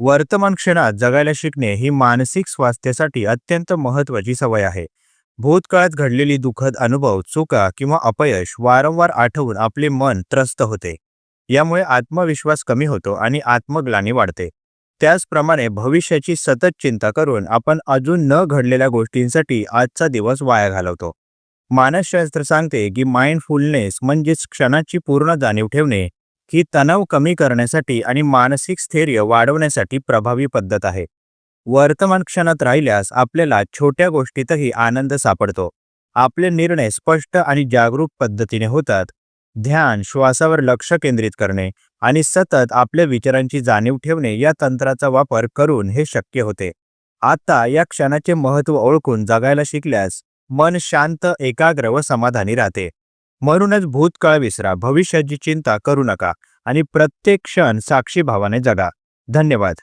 वर्तमान क्षणात जगायला शिकणे ही मानसिक स्वास्थ्यासाठी अत्यंत महत्त्वाची सवय आहे. भूतकाळात घडलेली दुःखद अनुभव चुका किंवा अपयश वारंवार आठवून आपले मन त्रस्त होते. यामुळे आत्मविश्वास कमी होतो आणि आत्मग्लानी वाढते. त्याचप्रमाणे भविष्याची सतत चिंता करून आपण अजून न घडलेल्या गोष्टींसाठी आजचा दिवस वाया घालवतो. मानसशास्त्र सांगते की माइंडफुलनेस म्हणजेच क्षणाची पूर्ण जाणीव ठेवणे ही तणाव कमी करण्यासाठी आणि मानसिक स्थैर्य वाढवण्यासाठी प्रभावी पद्धत आहे. वर्तमान क्षणात राहिल्यास आपल्याला छोट्या गोष्टीतही आनंद सापडतो. आपले निर्णय स्पष्ट आणि जागरूक पद्धतीने होतात. ध्यान श्वासावर लक्ष केंद्रित करणे आणि सतत आपल्या विचारांची जाणीव ठेवणे या तंत्राचा वापर करून हे शक्य होते. आता या क्षणाचे महत्त्व ओळखून जगायला शिकल्यास मन शांत एकाग्र व समाधानी राहते. म्हणूनच भूतकाळ विसरा भविष्याची चिंता करू नका आणि प्रत्येक क्षण साक्षी भावाने जगा. धन्यवाद.